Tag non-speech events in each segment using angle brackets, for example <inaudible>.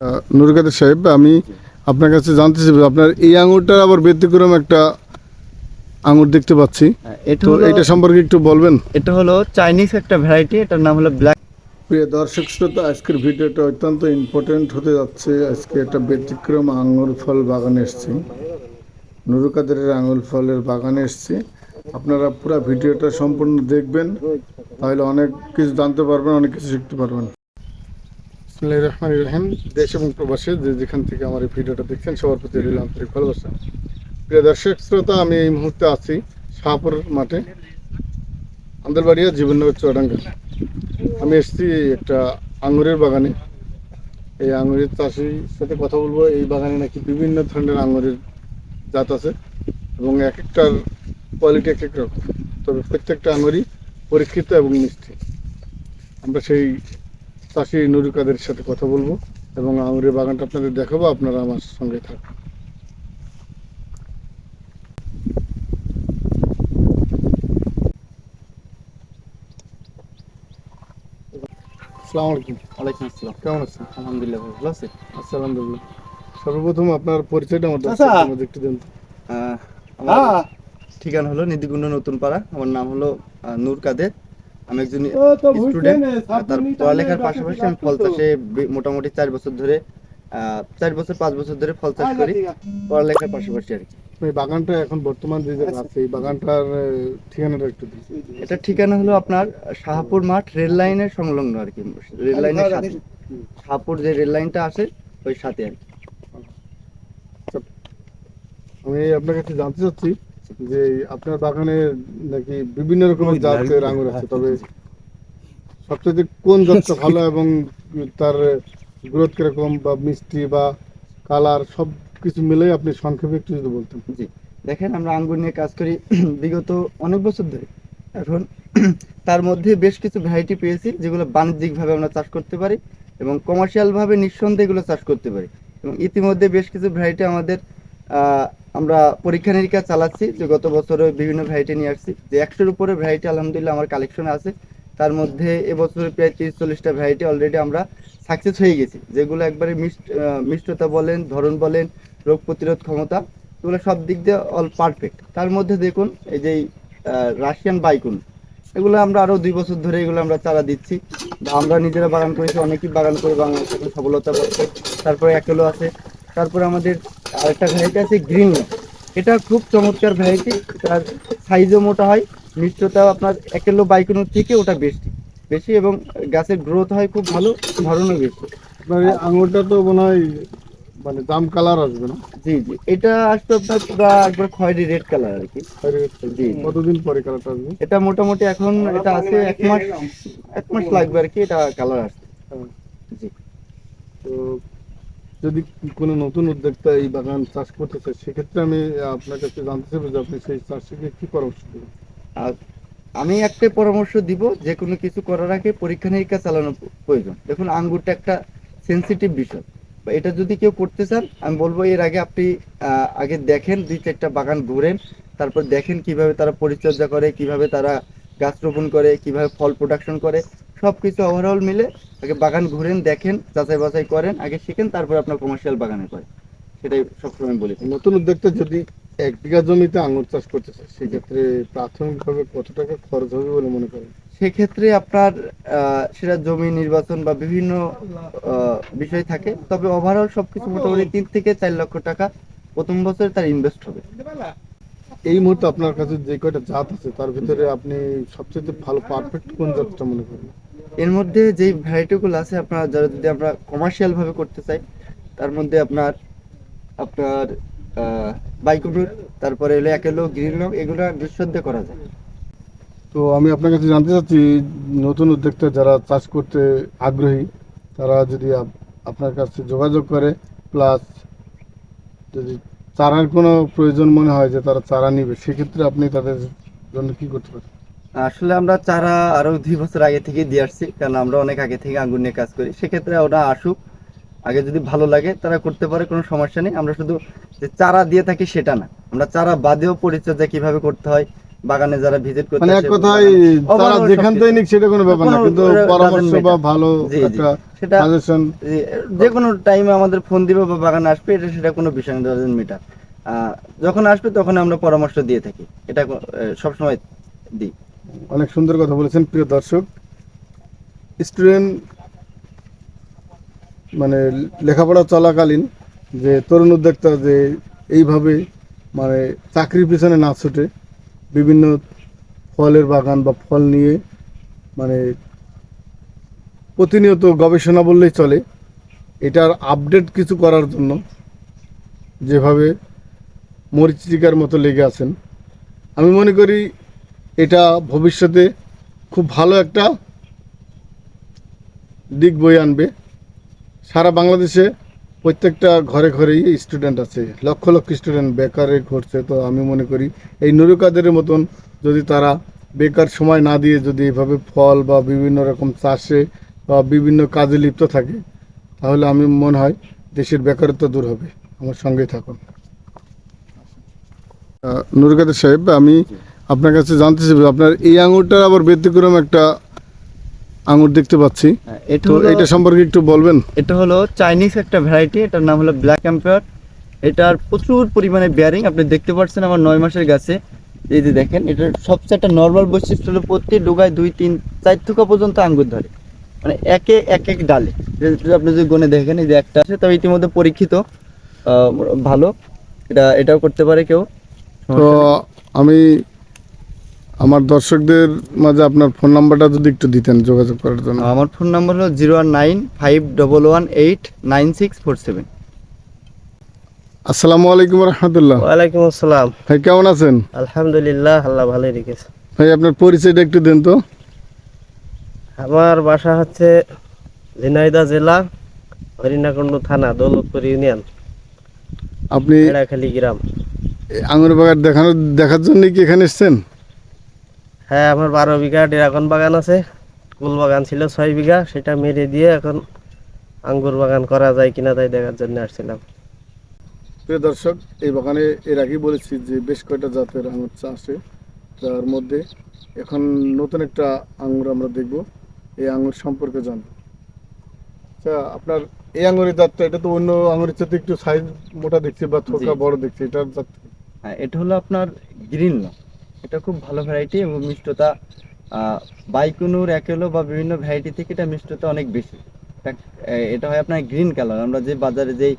আহ, নুর কাদের সাহেব আমি আপনার কাছে জানতে চাই আপনার এই আঙুরটার আবার ব্যতিক্রম একটা আঙুর দেখতে পাচ্ছি। হ্যাঁ, এটা তো এটা সম্পর্কে একটু বলবেন? এটা হলো চাইনিজ একটা ভ্যারাইটি এটার নাম হলো ব্ল্যাক প্রিয় দর্শক শ্রোতা আজকের ভিডিওটা অত্যন্ত ইম্পর্টেন্ট হতে যাচ্ছে। আজকে একটা ব্যতিক্রম আঙুর ফল বাগানে এসেছি। নুরু কাদেরের আঙুর ফলের বাগানে এসেছি। আপনারা পুরো ভিডিওটা সম্পূর্ণ দেখবেন তাহলে অনেক কিছু জানতে পারবেন অনেক কিছু শিখতে পারবেন। বিসমিল্লাহির রহমানির রহিম। দেশ এবং প্রবাসে যে যেখান থেকে আমার এই ভিডিওটা দেখছেন, সবার প্রতি রইল আন্তরিক ভালোবাসা। প্রিয় দর্শক, শ্রোতা, আমি এই মুহূর্তে আছি শাহপুর মাঠে আন্দরবাড়িয়া জীবননগর, চুয়াডাঙ্গা। আমি এসেছি একটা আঙুরের বাগানে। এই আঙুরের চাষির সাথে কথা বলব। এই বাগানে নাকি বিভিন্ন ধরনের আঙুরের জাত আছে এবং এক একটার কোয়ালিটি এক এক রকম। তবে প্রত্যেকটা আঙুরই পরীক্ষিত এবং মিষ্টি। আমরা সেই চাষি নুরু কাদের সাথে কথা বলব এবং আঙুরের বাগানটা আপনাদের দেখাবো আপনারা আমার সঙ্গে থাকুন। আসসালামু আলাইকুম। ওয়ালাইকুম আসসালাম। কেমন আছেন? আলহামদুলিল্লাহ ভালো আছে। আলহামদুলিল্লাহ। সর্বপ্রথম আপনার পরিচয়টা আমার আচ্ছা। একটু দেন আমার ঠিকানা হলো নিধিগুণ্ড নতুন পাড়া আমার নাম হলো নূর কাদের আমি একজন স্টুডেন্ট তার পড়ালেখার পাশাপাশি আমি ফল চাষে মোটামুটি চার বছর ধরে আহ, চার বছর পাঁচ বছর ধরে ফল চাষ করি পড়ালেখার পাশাপাশি আর কি। এই বাগানটা এখন বর্তমান যে আছে এই বাগানটার ঠিকানাটা একটু এটা ঠিকানা হলো আপনার শাহপুর মাঠ রেল লাইনের সংলগ্ন আর কি রেল লাইনের সাথে। শাহপুর যে রেল লাইনটা আছে ওই সাথে আর কি। আমি আপনার কাছে জানতে চাচ্ছি যে আপনার বাগানে নাকি বিভিন্ন রকমের জাতের আঙুর আছে তবে সবচেয়ে কোন জাতটা <laughs> ভালো এবং তার গ্রোথ কীরকম বা মিষ্টি বা কালার সব কিছু মিলেই আপনি সংক্ষেপে একটু যদি বলতেন। জি দেখেন আমরা আঙ্গুর নিয়ে কাজ করি <clears throat> বিগত অনেক বছর ধরে। এখন <clears throat> তার মধ্যে বেশ কিছু ভ্যারাইটি পেয়েছি যেগুলো বাণিজ্যিকভাবে আমরা চাষ করতে পারি এবং কমার্শিয়ালভাবে নিঃসন্দেহে এগুলো চাষ করতে পারি। এবং ইতিমধ্যে বেশ কিছু ভ্যারাইটি আমাদের আহ, আমরা পরীক্ষা নিরীক্ষা চালাচ্ছি যে গত বছরে বিভিন্ন ভ্যারাইটি নিয়ে আসছি। যে একশোর উপরে ভ্যারাইটি আলহামদুলিল্লাহ আমার কালেকশন আছে। তার মধ্যে এবছর প্রায় তিরিশ চল্লিশটা ভ্যারাইটি অলরেডি আমরা সাকসেস হয়ে গেছি। যেগুলো একবারে মিষ্ট মিষ্টতা বলেন, ধরন বলেন, রোগ প্রতিরোধ ক্ষমতা, এগুলো সব দিক দিয়ে অল পারফেক্ট তার মধ্যে দেখুন, এই যে রাশিয়ান বাইকুন, এগুলো আমরা আরও দুই বছর ধরে এগুলো আমরা চারা দিচ্ছি। আমরা নিজেরা বাগান করেছি, অনেকেই বাগান করে বাংলাদেশে সফলতা পাচ্ছে। তারপরে একেলো আছে। তারপরে আমাদের আরেকটা ভ্যারাইটি আছে গ্রিন এটা খুব চমৎকার ভ্যারাইটি তার সাইজও মোটা হয় মিষ্টতাও আপনার একেলো বাইকুনোর থেকে ওটা বেশি বেশি এবং গাছের গ্রোথ হয় খুব ভালো ধরনও বেশি আঙুরটা তো মনে হয় মানে জাম কালার আসবে না? জি জি। এটা আসবে আপনার পুরো একবার খয়েরি রেড কালার আর কি। জি। কতদিন পরে কালারটা আসবে? এটা মোটামুটি এখন এটা আছে এক মাস এক মাস লাগবে আর কি এটা কালার আসতে হ্যাঁ। জি। তো যদি কোনো নতুন উদ্যোক্তা এই বাগান চাষ করতে চায়, সেক্ষেত্রে আমি আপনার কাছে জানতে চাইব যে আপনি সেই চাষিকে কি পরামর্শ দেবেন? আর আমি একটা পরামর্শ দিব, যে কোনো কিছু করার আগে পরীক্ষা নিরীক্ষা চালানো প্রয়োজন। দেখুন, আঙ্গুরটা একটা সেনসিটিভ বিষয়। বা এটা যদি কেউ করতে চান, আমি বলব এর আগে আপনি আগে দেখেন, দুই চারটা বাগান ঘুরেন, তারপর দেখেন কীভাবে তারা পরিচর্যা করে, কীভাবে তারা গাছ রোপণ করে, কীভাবে ফল প্রোডাকশন করে। সব কিছু ওভারঅল মিলে আগে বাগান ঘুরেন দেখেন যাচাই বাছাই করেন আগে শিখেন তারপর আপনার কমার্শিয়াল বাগানে করেন। সেটাই সবসময় বলি নতুন উদ্যোক্তা যদি এক বিঘা জমিতে আঙুর চাষ করতে চায় সেক্ষেত্রে প্রাথমিকভাবে কত টাকা খরচ হবে বলে মনে করেন? সেক্ষেত্রে আপনার সেটা জমি নির্বাচন বা বিভিন্ন বিষয় থাকে। তবে ওভারঅল সবকিছু মোটামুটি তিন থেকে চার লক্ষ টাকা প্রথম বছরে তার ইনভেস্ট হবে। এই মুহূর্তে আপনার কাছে যে কয়টা জাত আছে তার ভিতরে আপনি সবচেয়ে ভালো পারফেক্ট কোন জাতটা মনে করেন? এর মধ্যে যেই ভ্যারাইটিগুলো আছে, আপনার যারা যদি আমরা কমার্শিয়াল ভাবে করতে চাই, তার মধ্যে আপনার আপনার বাইকুনুর তারপরে এলো একেলো গ্রিন লং এগুলো নিঃসন্দেহে করা যায়। তো আমি আপনার কাছে জানতে চাচ্ছি, নতুন উদ্যোক্তা যারা চাষ করতে আগ্রহী, তারা যদি আপনার কাছে যোগাযোগ করে প্লাস যদি চারার কোনো প্রয়োজন মনে হয় যে তারা চারা নিবে, সেক্ষেত্রে আপনি তাদের জন্য কি করতে পারেন? আসলে আমরা চারা আরও দুই বছর আগে থেকে দিয়ে আসছি কারণ আমরা অনেক আগে থেকে আঙ্গুর নিয়ে কাজ করি। সেক্ষেত্রে ওরা আসুক আগে যদি ভালো লাগে তারা করতে পারে কোনো সমস্যা নেই। আমরা শুধু যে চারা দিয়ে থাকি সেটা না আমরা চারা বাদেও পরিচর্যা কীভাবে করতে হয় বাগানে যারা ভিজিট করতে মানে এক কথায় তারা যেখান থেকে নিক সেটা কোনো ব্যাপার না কিন্তু পরামর্শ বা ভালো। একটা সেটা সাজেশন যে কোনো টাইমে আমাদের ফোন দিবে বা বাগানে আসবে এটা সেটা কোনো বিষয় না ডাজেন্ট মিটার যখন আসবে তখন আমরা পরামর্শ দিয়ে থাকি এটা সবসময় দিই। অনেক সুন্দর কথা বলেছেন প্রিয় দর্শক। স্টুডেন্ট মানে লেখাপড়া চলাকালীন যে তরুণ উদ্যোক্তা যে এইভাবে মানে চাকরির পিছনে না ছুটে বিভিন্ন ফলের বাগান বা ফল নিয়ে মানে প্রতিনিয়ত গবেষণা বললেই চলে, এটার আপডেট কিছু করার জন্য যেভাবে মরিচিকার মতো লেগে আছেন। আমি মনে করি এটা ভবিষ্যতে খুব ভালো একটা দিক বই আনবে। সারা বাংলাদেশে প্রত্যেকটা ঘরে ঘরেই স্টুডেন্ট আছে। লক্ষ লক্ষ স্টুডেন্ট বেকারে ঘটছে। তো আমি মনে করি এই নুরুকাদের মতন যদি তারা বেকার সময় না দিয়ে যদি এভাবে ফল বা বিভিন্ন রকম চাষে বা বিভিন্ন কাজে লিপ্ত থাকে, তাহলে আমি মনে হয় দেশের বেকারত্ব দূর হবে। আমার সঙ্গেই থাকুন। নুরুকাদের সাহেব, আমি আপনার কাছে জানতে চাইব আপনার এই আঙুরটার আবার ব্যতিক্রম একটা আঙুর দেখতে পাচ্ছি। হ্যাঁ, এটা এটা সম্পর্কে একটু বলবেন? এটা হলো চাইনিজ একটা ভ্যারাইটি এটার নাম হলো ব্ল্যাক এম্পায়ার এটার প্রচুর পরিমাণে বেয়ারিং আপনি দেখতে পাচ্ছেন আমার নয় মাসের গাছে। এই যে দেখেন এটার সবচেয়ে একটা নর্মাল বৈশিষ্ট্য হলো প্রতি ডোগায় দুই তিন চার থুকা পর্যন্ত আঙ্গুর ধরে। মানে একে এক এক ডালে। আপনি যদি গনে দেখেন এই যে একটা আছে তবে ইতিমধ্যে পরীক্ষিত ভালো। এটা এটাও করতে পারে কেউ। তো আমি আমার দর্শকদের মাঝে আপনার ফোন নাম্বারটা যদি একটু দিতেন যোগাযোগ করার জন্য। আমার ফোন নাম্বার হলো zero one nine five double one eight nine six four seven. আসসালামু আলাইকুম রহমতুল্লাহ। ওয়ালাইকুম আসসালাম। ভাই কেমন আছেন? আলহামদুলিল্লাহ আল্লাহ ভালোই রেখেছে। ভাই আপনার পরিচয়টা একটু দেন তো। আমার বাসা হচ্ছে ঝিনাইদহ জেলা হরিণাকুণ্ড থানা দৌলতপুর ইউনিয়ন আপনি এড়াখালি গ্রাম। এই আঙুর বাগান দেখানোর দেখার জন্য কি এখানে এসেছেন? হ্যাঁ আমার বারো বিঘা ড্রাগন বাগান আছে। কুল বাগান ছিল ছয় বিঘা সেটা মেরে দিয়ে এখন আঙ্গুর বাগান করা যায় কিনা তাই দেখার জন্য আসছিলাম। প্রিয় দর্শক এই বাগানে এর আগেই বলেছি যে বেশ কয়েকটা জাতের আঙুর চাষে। তার মধ্যে এখন নতুন একটা আঙুর আমরা দেখব। এই আঙুর সম্পর্কে জানব। আচ্ছা আপনার এই আঙুরের জাতটা এটা তো অন্য আঙুরের সাথে একটু সাইজ মোটা দেখছি বা থোকা। বড় দেখছি এটার জাত হ্যাঁ এটা হলো আপনার গ্রিন এটা খুব ভালো ভ্যারাইটি এবং মিষ্টতা বাইকুনুর একেলো বা বিভিন্ন ভ্যারাইটি থেকে এটা মিষ্টতা অনেক বেশি। এটা- হয় আপনার গ্রিন কালার আমরা যে বাজারে যেই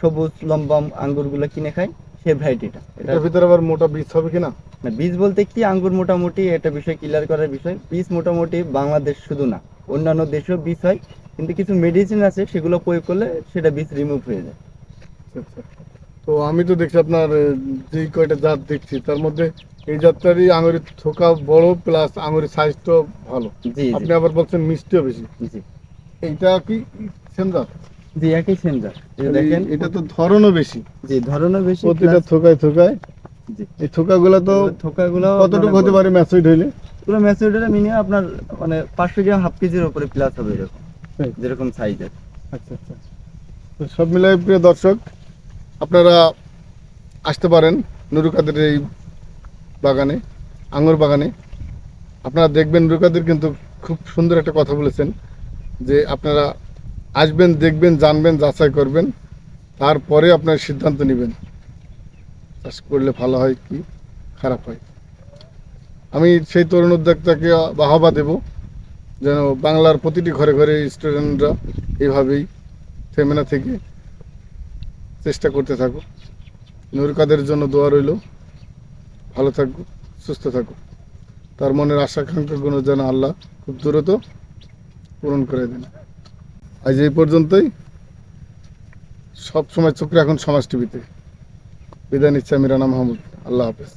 সবুজ লম্বা আঙ্গুরগুলো কিনে খাই সেই ভ্যারাইটিটা এটা এটার ভিতরে আবার মোটা বীজ হবে কিনা? না বীজ বলতে কি আঙ্গুর মোটামুটি এটা বিষয় ক্লিয়ার করার বিষয়। বীজ মোটামুটি বাংলাদেশ শুধু না অন্যান্য দেশেও বীজ হয় কিন্তু কিছু মেডিসিন আছে সেগুলো প্রয়োগ করলে সেটা বীজ রিমুভ হয়ে যায়। আচ্ছা। তো আমি তো দেখছি আপনার যেই কয়টা জাত দেখছি তার মধ্যে এই জাতটারই আঙুরের থোকা বড় প্লাস আঙুরের সাইজটাও ভালো। আপনি আবার বলছেন মিষ্টিও বেশি। জি এইটা কি সেম জাত? জি একই সেন্সার দেখেন এটা তো ধরনও বেশি। জি ধরনও বেশি প্রতিটা থোকায় থোকায়। জি। এই থোকাগুলো তো থোকাগুলো কতটুকু হতে পারে ম্যাচুইড হইলে? পুরো ম্যাচিউরিটিটা মিনিমাম আপনার মানে পাঁচশো গ্রাম হাফ কেজির উপরে প্লাস হবে এরকম? যেরকম সাইজের আচ্ছা আচ্ছা। তো সব মিলাই প্রিয় দর্শক আপনারা আসতে পারেন নুরুকাদের এই বাগানে, আঙুর বাগানে। আপনারা দেখবেন নুরুকাদের কিন্তু খুব সুন্দর একটা কথা বলেছেন যে আপনারা আসবেন, দেখবেন, জানবেন, যাচাই করবেন, তারপরে আপনার সিদ্ধান্ত নেবেন চাষ করলে ভালো হয় কি খারাপ হয়। আমি সেই তরুণ উদ্যোক্তাকে বাহবা দেব যেন বাংলার প্রতিটি ঘরে ঘরে স্টুডেন্টরা এইভাবেই থেমে না থেকে চেষ্টা করতে থাকো নুরকাদের জন্য দোয়া রইল। ভালো থাকুক সুস্থ থাকুক তার মনের আশা আকাঙ্ক্ষাগুলো যেন আল্লাহ খুব দ্রুত পূরণ করে দেন। আজ এই পর্যন্তই। সব সময় চোখ রাখুন সমাজ টিভিতে। বিদায় নিচ্ছে আমি রানা মাহমুদ। আল্লাহ হাফেজ।